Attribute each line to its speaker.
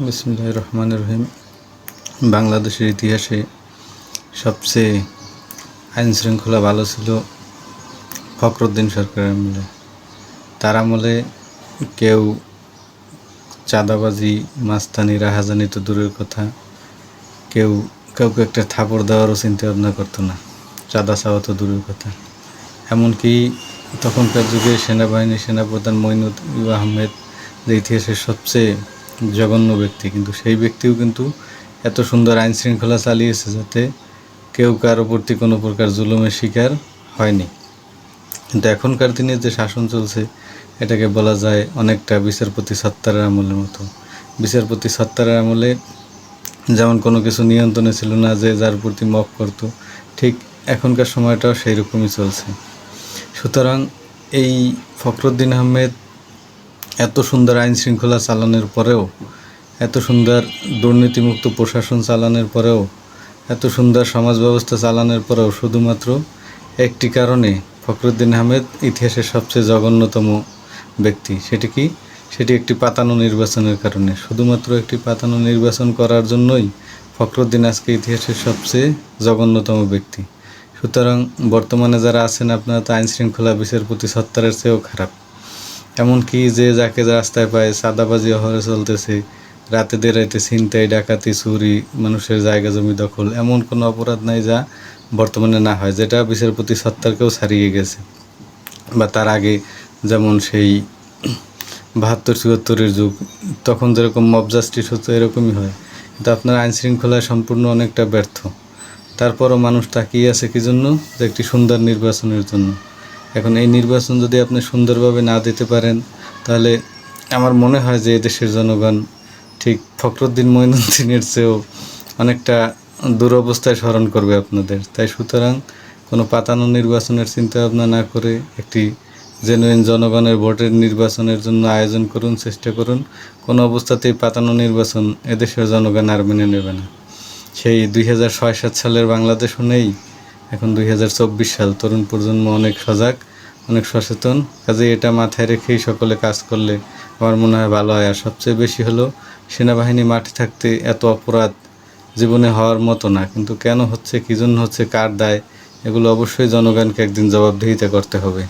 Speaker 1: বিসমুল্লাহ রহমান রহিম বাংলাদেশের ইতিহাসে সবচেয়ে আইন শৃঙ্খলা ভালো ছিল ফখরুদ্দিন সরকারের আমলে। তার আমলে কেউ চাঁদাবাজি, মাস্তানি, রাহাজানি তো দূরের কথা। কেউ, কাউকে একটা থাপড় দেওয়ারও চিন্তা ভাবনা করতো না। চাঁদা চাওয়া তো দূরের কথা। এমনকি তখনকার যুগে সেনাবাহিনী সেনাপ্রধান মইনুদ আহমেদ যে ইতিহাসের সবচেয়ে জঘন্য ব্যক্তি, কিন্তু সেই ব্যক্তিও কিন্তু এত সুন্দর আইন শৃঙ্খলা চালিয়েছে যাতে কেউ কারও প্রতি কোনো প্রকার জুলুমের শিকার হয়নি। কিন্তু এখনকার দিনে যে শাসন চলছে, এটাকে বলা যায় অনেকটা বিচারপতি সত্তারের আমলের মতো। বিচারপতি সত্তারের আমলে যেমন কোনো কিছু নিয়ন্ত্রণে ছিল না যে যার প্রতি মক করতো, ঠিক এখনকার সময়টাও সেই রকমই চলছে। সুতরাং এই ফখরুদ্দিন আহমেদ এত সুন্দর আইন শৃঙ্খলা চালানোর পরেও, এত সুন্দর দুর্নীতিমুক্ত প্রশাসন চালানোর পরেও, এত সুন্দর সমাজ ব্যবস্থা চালানোর পরেও শুধুমাত্র একটি কারণে ফখরুদ্দিন আহমেদ ইতিহাসের সবচেয়ে জঘন্যতম ব্যক্তি। সেটি কি? সেটি একটি পাতানো নির্বাচনের কারণে। শুধুমাত্র একটি পাতানো নির্বাচন করার জন্যই ফখরুদ্দিন আজকে ইতিহাসের সবচেয়ে জঘন্যতম ব্যক্তি। সুতরাং বর্তমানে যারা আছেন আপনারা তো আইন শৃঙ্খলা বিচারপতি সত্তারের চেয়েও খারাপ। এমনকি যে যাকে রাস্তায় পায়, সাদাবাজি অহরে চলতেছে, রাতে দেরাইতে ছিনতাই, ডাকাতি, চুরি, মানুষের জায়গা জমি দখল, এমন কোনো অপরাধ নাই যা বর্তমানে না হয়, যেটা বিচারপতি সত্তারকেও ছাড়িয়ে গেছে। বা তার আগে যেমন সেই বাহাত্তর, চুয়াত্তরের যুগ, তখন যেরকম মব জাস্টিস হতো, এরকমই হয়। কিন্তু আপনার আইন শৃঙ্খলায় সম্পূর্ণ অনেকটা ব্যর্থ। তারপরও মানুষ তাকিয়ে আছে কি জন্য? যে একটি সুন্দর নির্বাচনের জন্য। এখন এই নির্বাচন যদি আপনি সুন্দরভাবে না দিতে পারেন, তাহলে আমার মনে হয় যে দেশের জনগণ ঠিক ফখরুদ্দিন মঈনুদ্দিনের চেয়েও অনেকটা দুরবস্থায় স্মরণ করবে আপনাদের। তাই সুতরাং কোনো পাতানো নির্বাচনের চিন্তা ভাবনা না করে একটি জেনুইন জনগণের ভোটের নির্বাচনের জন্য আয়োজন করুন, চেষ্টা করুন। কোনো অবস্থাতেই পাতানো নির্বাচন এদেশের জনগণ আর মেনে নেবে না। সেই দুই হাজার ছয় সাত সালের বাংলাদেশও নেই। এখন দুই হাজার চব্বিশ সাল তরুণ প্রজন্ম অনেক সজাগ, অনেক সচেতন। কাজে এটা মাথায় রেখেই সকলে কাজ করলে আমার মনে হয় ভালো হয়। আর সবচেয়ে বেশি হলো, সেনাবাহিনী মাঠে থাকতে এত অপরাধ জীবনে হওয়ার মতো না। কিন্তু কেন হচ্ছে, কী জন্য হচ্ছে, কার দায়, এগুলো অবশ্যই জনগণকে একদিন জবাবদিহিতা করতে হবে।